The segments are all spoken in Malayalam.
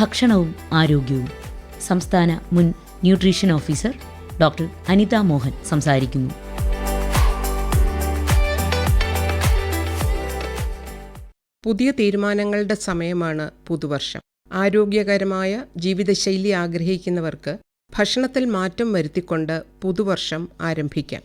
ഭക്ഷണവും ആരോഗ്യവും. സംസ്ഥാന മുൻ nutrition officer doctor Anitha Mohan സംസാരിക്കുന്നു. പുതിയ തീരുമാനങ്ങളുടെ സമയമാണ് പുതുവർഷം. ആരോഗ്യകരമായ ജീവിതശൈലി ആഗ്രഹിക്കുന്നവർക്ക് ഭക്ഷണത്തിൽ മാറ്റം വരുത്തിക്കൊണ്ട് പുതുവർഷം ആരംഭിക്കാം.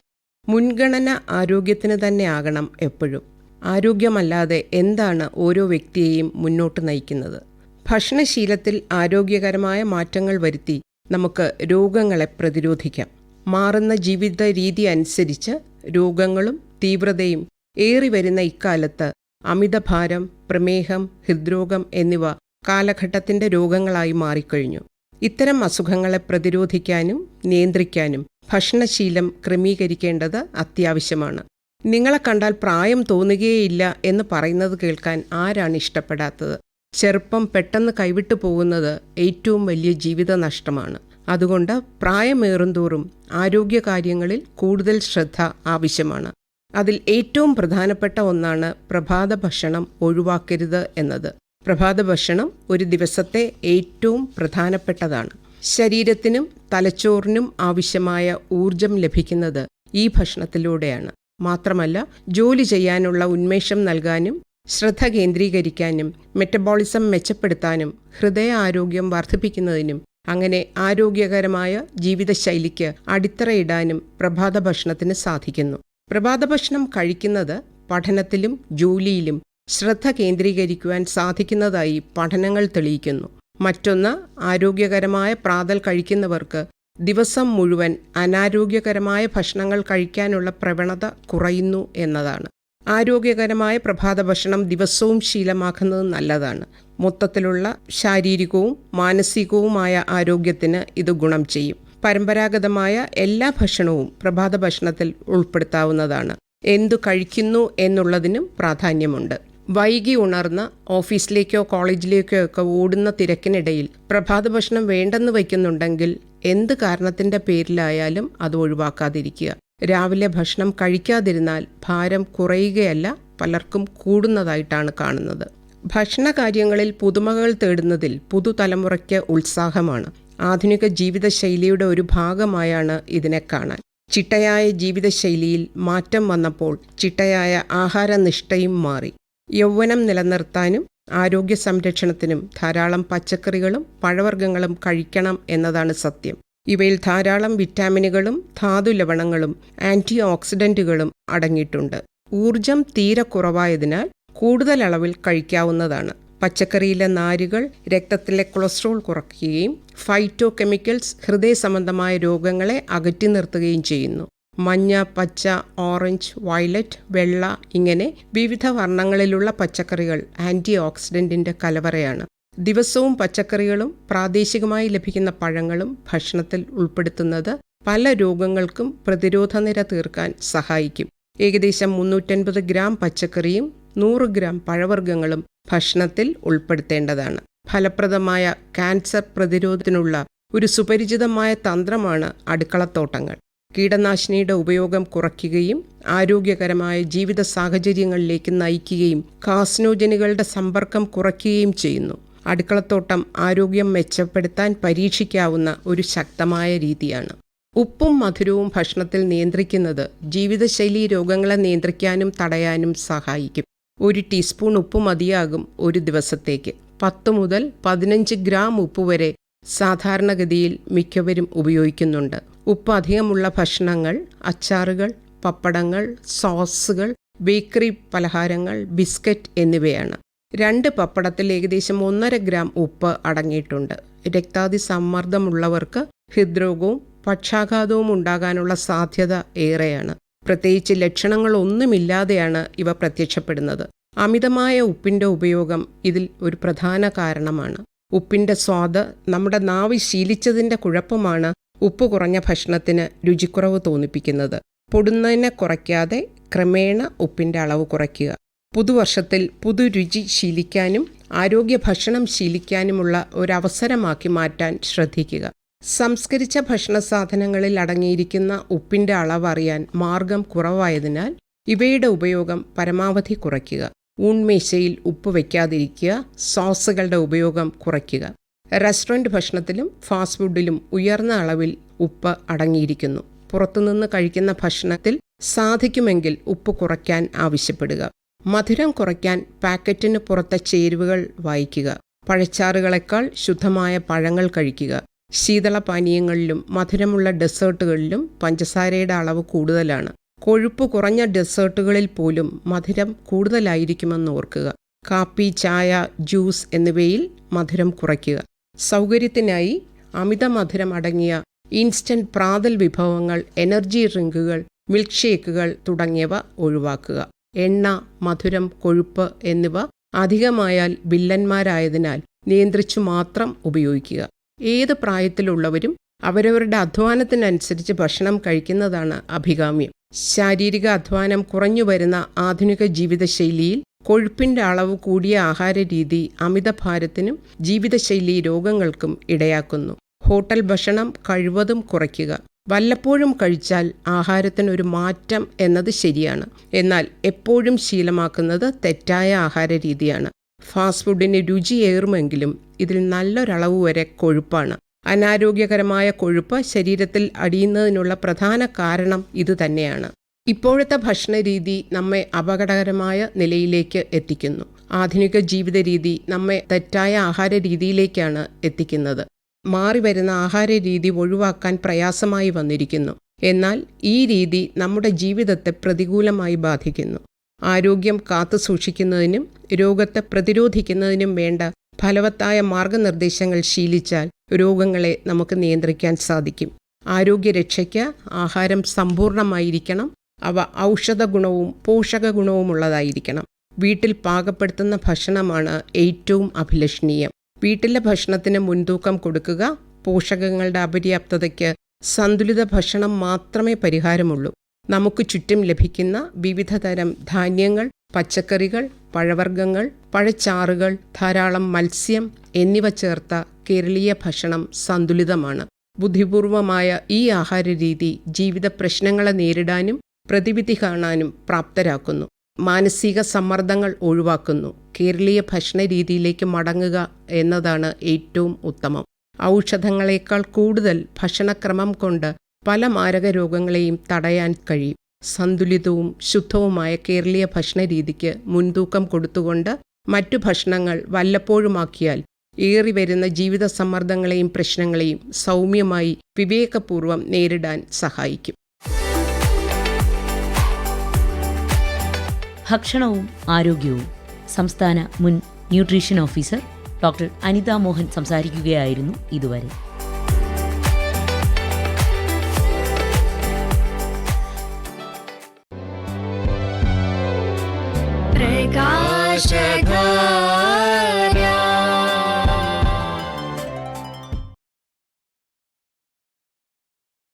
മുൻഗണന ആരോഗ്യത്തിന് തന്നെ ആകണം എപ്പോഴും. ആരോഗ്യമല്ലാതെ എന്താണ് ഓരോ വ്യക്തിയെയും മുന്നോട്ട് നയിക്കുന്നത്? ഭക്ഷണശീലത്തിൽ ആരോഗ്യകരമായ മാറ്റങ്ങൾ വരുത്തി നമുക്ക് രോഗങ്ങളെ പ്രതിരോധിക്കാം. മാറുന്ന ജീവിത രീതി അനുസരിച്ച് രോഗങ്ങളും തീവ്രതയും ഏറി വരുന്ന ഇക്കാലത്ത് അമിതഭാരം പ്രമേഹം ഹൃദ്രോഗം എന്നിവ കാലഘട്ടത്തിന്റെ രോഗങ്ങളായി മാറിക്കഴിഞ്ഞു. ഇത്തരം അസുഖങ്ങളെ പ്രതിരോധിക്കാനും നിയന്ത്രിക്കാനും ഭക്ഷണശീലം ക്രമീകരിക്കേണ്ടത് അത്യാവശ്യമാണ്. നിങ്ങളെ കണ്ടാൽ പ്രായം തോന്നുകയേയില്ല എന്ന് പറയുന്നത് കേൾക്കാൻ ആരാണ് ഇഷ്ടപ്പെടാത്തത്? ചെറുപ്പം പെട്ടെന്ന് കൈവിട്ടു പോകുന്നത് ഏറ്റവും വലിയ ജീവിത നഷ്ടമാണ്. അതുകൊണ്ട് പ്രായമേറുന്തോറും ആരോഗ്യകാര്യങ്ങളിൽ കൂടുതൽ ശ്രദ്ധ ആവശ്യമാണ്. അതിൽ ഏറ്റവും പ്രധാനപ്പെട്ട ഒന്നാണ് പ്രഭാത ഭക്ഷണം ഒഴിവാക്കരുത് എന്നത്. പ്രഭാത ഭക്ഷണം ഒരു ദിവസത്തെ ഏറ്റവും പ്രധാനപ്പെട്ടതാണ്. ശരീരത്തിനും തലച്ചോറിനും ആവശ്യമായ ഊർജം ലഭിക്കുന്നത് ഈ ഭക്ഷണത്തിലൂടെയാണ്. മാത്രമല്ല ജോലി ചെയ്യാനുള്ള ഉന്മേഷം നൽകാനും ശ്രദ്ധ കേന്ദ്രീകരിക്കാനും മെറ്റബോളിസം മെച്ചപ്പെടുത്താനും ഹൃദയ ആരോഗ്യം വർദ്ധിപ്പിക്കുന്നതിനും അങ്ങനെ ആരോഗ്യകരമായ ജീവിതശൈലിക്ക് അടിത്തറയിടാനും പ്രഭാത ഭക്ഷണത്തിന് സാധിക്കുന്നു. പ്രഭാത ഭക്ഷണം കഴിക്കുന്നത് പഠനത്തിലും ജോലിയിലും ശ്രദ്ധ കേന്ദ്രീകരിക്കുവാൻ സാധിക്കുന്നതായി പഠനങ്ങൾ തെളിയിക്കുന്നു. മറ്റൊന്ന് ആരോഗ്യകരമായ പ്രാതൽ കഴിക്കുന്നവർക്ക് ദിവസം മുഴുവൻ അനാരോഗ്യകരമായ ഭക്ഷണങ്ങൾ കഴിക്കാനുള്ള പ്രവണത കുറയുന്നു എന്നതാണ്. ആരോഗ്യകരമായ പ്രഭാത ഭക്ഷണം ദിവസവും ശീലമാക്കുന്നത് നല്ലതാണ്. മൊത്തത്തിലുള്ള ശാരീരികവും മാനസികവുമായ ആരോഗ്യത്തിന് ഇത് ഗുണം ചെയ്യും. പരമ്പരാഗതമായ എല്ലാ ഭക്ഷണവും പ്രഭാത ഭക്ഷണത്തിൽ ഉൾപ്പെടുത്താവുന്നതാണ്. എന്തു കഴിക്കുന്നു എന്നുള്ളതിനും പ്രാധാന്യമുണ്ട്. വൈകി ഉണർന്ന് ഓഫീസിലേക്കോ കോളേജിലേക്കോ ഒക്കെ ഓടുന്ന തിരക്കിനിടയിൽ പ്രഭാത ഭക്ഷണം വേണ്ടെന്ന് വയ്ക്കുന്നുണ്ടെങ്കിൽ എന്ത് കാരണത്തിന്റെ പേരിലായാലും അത് ഒഴിവാക്കാതിരിക്കുക. രാവിലെ ഭക്ഷണം കഴിക്കാതിരുന്നാൽ ഭാരം കുറയുകയല്ല പലർക്കും കൂടുന്നതായിട്ടാണ് കാണുന്നത്. ഭക്ഷണ കാര്യങ്ങളിൽ പുതുമകൾ തേടുന്നതിൽ പുതുതലമുറയ്ക്ക് ഉത്സാഹമാണ്. ആധുനിക ജീവിതശൈലിയുടെ ഒരു ഭാഗമായാണ് ഇതിനെ കാണാൻ. ചിട്ടയായ ജീവിതശൈലിയിൽ മാറ്റം വന്നപ്പോൾ ചിട്ടയായ ആഹാരനിഷ്ഠയും മാറി. യൗവനം നിലനിർത്താനും ആരോഗ്യ സംരക്ഷണത്തിനും ധാരാളം പച്ചക്കറികളും പഴവർഗങ്ങളും കഴിക്കണം എന്നതാണ് സത്യം. ഇവയിൽ ധാരാളം വിറ്റാമിനുകളും ധാതുലവണങ്ങളും ലവണങ്ങളും ഓക്സിഡന്റുകളും അടങ്ങിയിട്ടുണ്ട്. ഊർജം തീരെ കുറവായതിനാൽ കൂടുതൽ അളവിൽ കഴിക്കാവുന്നതാണ്. പച്ചക്കറിയിലെ നാരുകൾ രക്തത്തിലെ കൊളസ്ട്രോൾ കുറയ്ക്കുകയും ഫൈറ്റോ കെമിക്കൽസ് ഹൃദയ സംബന്ധമായ രോഗങ്ങളെ അകറ്റി നിർത്തുകയും ചെയ്യുന്നു. മഞ്ഞ പച്ച ഓറഞ്ച് വയലറ്റ് വെള്ള ഇങ്ങനെ വിവിധ വർണങ്ങളിലുള്ള പച്ചക്കറികൾ ആന്റി ഓക്സിഡന്റിന്റെ കലവറയാണ്. ദിവസവും പച്ചക്കറികളും പ്രാദേശികമായി ലഭിക്കുന്ന പഴങ്ങളും ഭക്ഷണത്തിൽ ഉൾപ്പെടുത്തുന്നത് പല രോഗങ്ങൾക്കും പ്രതിരോധ നിര തീർക്കാൻ സഹായിക്കും. ഏകദേശം മുന്നൂറ്റൻപത് ഗ്രാം പച്ചക്കറിയും നൂറ് ഗ്രാം പഴവർഗങ്ങളും ഭക്ഷണത്തിൽ ഉൾപ്പെടുത്തേണ്ടതാണ്. ഫലപ്രദമായ ക്യാൻസർ പ്രതിരോധത്തിനുള്ള ഒരു സുപരിചിതമായ തന്ത്രമാണ് അടുക്കളത്തോട്ടങ്ങൾ. കീടനാശിനിയുടെ ഉപയോഗം കുറയ്ക്കുകയും ആരോഗ്യകരമായ ജീവിത സാഹചര്യങ്ങളിലേക്ക് നയിക്കുകയും കാസ്നോജനുകളുടെ സമ്പർക്കം കുറയ്ക്കുകയും ചെയ്യുന്നു. അടുക്കളത്തോട്ടം ആരോഗ്യം മെച്ചപ്പെടുത്താൻ പരീക്ഷിക്കാവുന്ന ഒരു ശക്തമായ രീതിയാണ്. ഉപ്പും മധുരവും ഭക്ഷണത്തിൽ നിയന്ത്രിക്കുന്നത് ജീവിതശൈലി രോഗങ്ങളെ നിയന്ത്രിക്കാനും തടയാനും സഹായിക്കും. ഒരു ടീസ്പൂൺ ഉപ്പ് മതിയാകും ഒരു ദിവസത്തേക്ക്. പത്ത് മുതൽ പതിനഞ്ച് ഗ്രാം ഉപ്പ് വരെ സാധാരണഗതിയിൽ മിക്കവരും ഉപയോഗിക്കുന്നുണ്ട്. ഉപ്പ് അധികമുള്ള ഭക്ഷണങ്ങൾ അച്ചാറുകൾ പപ്പടങ്ങൾ സോസുകൾ ബേക്കറി പലഹാരങ്ങൾ ബിസ്ക്കറ്റ് എന്നിവയാണ്. രണ്ട് പപ്പടത്തിൽ ഏകദേശം ഒന്നര ഗ്രാം ഉപ്പ് അടങ്ങിയിട്ടുണ്ട്. രക്താതി സമ്മർദ്ദമുള്ളവർക്ക് ഹൃദ്രോഗവും പക്ഷാഘാതവും ഉണ്ടാകാനുള്ള സാധ്യത ഏറെയാണ്. പ്രത്യേകിച്ച് ലക്ഷണങ്ങളൊന്നുമില്ലാതെയാണ് ഇവ പ്രത്യക്ഷപ്പെടുന്നത്. അമിതമായ ഉപ്പിന്റെ ഉപയോഗം ഇതിൽ ഒരു പ്രധാന കാരണമാണ്. ഉപ്പിന്റെ സ്വാദ് നമ്മുടെ നാവ് ശീലിച്ചതിന്റെ കുഴപ്പമാണ് ഉപ്പ് കുറഞ്ഞ ഭക്ഷണത്തിന് രുചിക്കുറവ് തോന്നിപ്പിക്കുന്നത്. പൊടുന്നതിനെ കുറയ്ക്കാതെ ക്രമേണ ഉപ്പിന്റെ അളവ് കുറയ്ക്കുക. പുതുവർഷത്തിൽ പുതുരുചി ശീലിക്കാനും ആരോഗ്യ ഭക്ഷണം ശീലിക്കാനുമുള്ള ഒരവസരമാക്കി മാറ്റാൻ ശ്രദ്ധിക്കുക. സംസ്കരിച്ച ഭക്ഷണ സാധനങ്ങളിൽ അടങ്ങിയിരിക്കുന്ന ഉപ്പിന്റെ അളവ് അറിയാൻ മാർഗം കുറവായതിനാൽ ഇവയുടെ ഉപയോഗം പരമാവധി കുറയ്ക്കുക. ഊൺമേശയിൽ ഉപ്പ് വയ്ക്കാതിരിക്കുക സോസുകളുടെ ഉപയോഗം കുറയ്ക്കുക. റെസ്റ്റോറന്റ് ഭക്ഷണത്തിലും ഫാസ്റ്റ് ഫുഡിലും ഉയർന്ന അളവിൽ ഉപ്പ് അടങ്ങിയിരിക്കുന്നു. പുറത്തുനിന്ന് കഴിക്കുന്ന ഭക്ഷണത്തിൽ സാധിക്കുമെങ്കിൽ ഉപ്പ് കുറയ്ക്കാൻ ആവശ്യപ്പെടുക. മധുരം കുറയ്ക്കാൻ പാക്കറ്റിന് പുറത്തെ ചേരുവകൾ വായിക്കുക. പഴച്ചാറുകളെക്കാൾ ശുദ്ധമായ പഴങ്ങൾ കഴിക്കുക. ശീതളപാനീയങ്ങളിലും മധുരമുള്ള ഡെസേർട്ടുകളിലും പഞ്ചസാരയുടെ അളവ് കൂടുതലാണ്. കൊഴുപ്പ് കുറഞ്ഞ ഡെസേർട്ടുകളിൽ പോലും മധുരം കൂടുതലായിരിക്കുമെന്ന് ഓർക്കുക. കാപ്പി ചായ ജ്യൂസ് എന്നിവയിൽ മധുരം കുറയ്ക്കുക. സൗകര്യത്തിനായി അമിത മധുരം അടങ്ങിയ ഇൻസ്റ്റന്റ് പ്രാതൽ വിഭവങ്ങൾ എനർജി ഡ്രിങ്കുകൾ മിൽക്ക് ഷേക്കുകൾ തുടങ്ങിയവ ഒഴിവാക്കുക. എണ്ണ മധുരം കൊഴുപ്പ് എന്നിവ അധികമായാൽ വില്ലന്മാരായതിനാൽ നിയന്ത്രിച്ചു മാത്രം ഉപയോഗിക്കുക. ഏത് പ്രായത്തിലുള്ളവരും അവരവരുടെ അധ്വാനത്തിനനുസരിച്ച് ഭക്ഷണം കഴിക്കുന്നതാണ് അഭികാമ്യം. ശാരീരിക അധ്വാനം കുറഞ്ഞു വരുന്ന ആധുനിക ജീവിതശൈലിയിൽ കൊഴുപ്പിന്റെ അളവ് കൂടിയ ആഹാര രീതി അമിതഭാരത്തിനും ജീവിതശൈലി രോഗങ്ങൾക്കും ഇടയാക്കുന്നു. ഹോട്ടൽ ഭക്ഷണം കഴിവതും കുറയ്ക്കുക. വല്ലപ്പോഴും കഴിച്ചാൽ ആഹാരത്തിനൊരു മാറ്റം എന്നത് ശരിയാണ്. എന്നാൽ എപ്പോഴും ശീലമാക്കുന്നത് തെറ്റായ ആഹാര രീതിയാണ്. ഫാസ്റ്റ് ഫുഡിന് രുചിയേറുമെങ്കിലും ഇതിൽ നല്ലൊരളവ് വരെ കൊഴുപ്പാണ്. അനാരോഗ്യകരമായ കൊഴുപ്പ് ശരീരത്തിൽ അടിയുന്നതിനുള്ള പ്രധാന കാരണം ഇതുതന്നെയാണ് ഇപ്പോഴത്തെ ഭക്ഷണരീതി നമ്മെ അപകടകരമായ നിലയിലേക്ക് എത്തിക്കുന്നു. ആധുനിക ജീവിത രീതി നമ്മെ തെറ്റായ ആഹാര രീതിയിലേക്കാണ് എത്തിക്കുന്നത്. മാറി വരുന്ന ആഹാര രീതി ഒഴിവാക്കാൻ പ്രയാസമായി വന്നിരിക്കുന്നു. എന്നാൽ ഈ രീതി നമ്മുടെ ജീവിതത്തെ പ്രതികൂലമായി ബാധിക്കുന്നു. ആരോഗ്യം കാത്തു സൂക്ഷിക്കുന്നതിനും രോഗത്തെ പ്രതിരോധിക്കുന്നതിനും വേണ്ട ഫലവത്തായ മാർഗനിർദ്ദേശങ്ങൾ ശീലിച്ചാൽ രോഗങ്ങളെ നമുക്ക് നിയന്ത്രിക്കാൻ സാധിക്കും. ആരോഗ്യരക്ഷയ്ക്ക് ആഹാരം സമ്പൂർണമായിരിക്കണം. അവ ഔഷധ ഗുണവും പോഷക ഗുണവുമുള്ളതായിരിക്കണം വീട്ടിൽ പാകപ്പെടുത്തുന്ന ഭക്ഷണമാണ് ഏറ്റവും അഭിലഷണീയം. വീട്ടിലെ ഭക്ഷണത്തിന് മുൻതൂക്കം കൊടുക്കുക. പോഷകങ്ങളുടെ അപര്യാപ്തതയ്ക്ക് സന്തുലിത ഭക്ഷണം മാത്രമേ പരിഹാരമുള്ളൂ. നമുക്ക് ചുറ്റും ലഭിക്കുന്ന വിവിധ തരം ധാന്യങ്ങൾ പച്ചക്കറികൾ പഴവർഗങ്ങൾ പഴച്ചാറുകൾ ധാരാളം മത്സ്യം എന്നിവ ചേർത്ത കേരളീയ ഭക്ഷണം സന്തുലിതമാണ്. ബുദ്ധിപൂർവമായ ഈ ആഹാര രീതി ജീവിത പ്രശ്നങ്ങളെ നേരിടാനും പ്രതിവിധി കാണാനും പ്രാപ്തരാക്കുന്നു. മാനസിക സമ്മർദ്ദങ്ങൾ ഒഴിവാക്കുന്നു. കേരളീയ ഭക്ഷണ രീതിയിലേക്ക് മടങ്ങുക എന്നതാണ് ഏറ്റവും ഉത്തമം. ഔഷധങ്ങളെക്കാൾ കൂടുതൽ ഭക്ഷണക്രമം കൊണ്ട് പല മാരക രോഗങ്ങളെയും തടയാൻ കഴിയും. സന്തുലിതവും ശുദ്ധവുമായ കേരളീയ ഭക്ഷണ രീതിക്ക് മുൻതൂക്കം കൊടുത്തുകൊണ്ട് മറ്റു ഭക്ഷണങ്ങൾ വല്ലപ്പോഴുമാക്കിയാൽ ഏറി വരുന്ന ജീവിത സമ്മർദ്ദങ്ങളെയും പ്രശ്നങ്ങളെയും സൗമ്യമായി വിവേകപൂർവം നേരിടാൻ സഹായിക്കും. ഭക്ഷണവും ആരോഗ്യവും. സംസ്ഥാന മുൻ nutrition officer doctor Anitha Mohan സംസാരിക്കുകയായിരുന്നു ഇതുവരെ.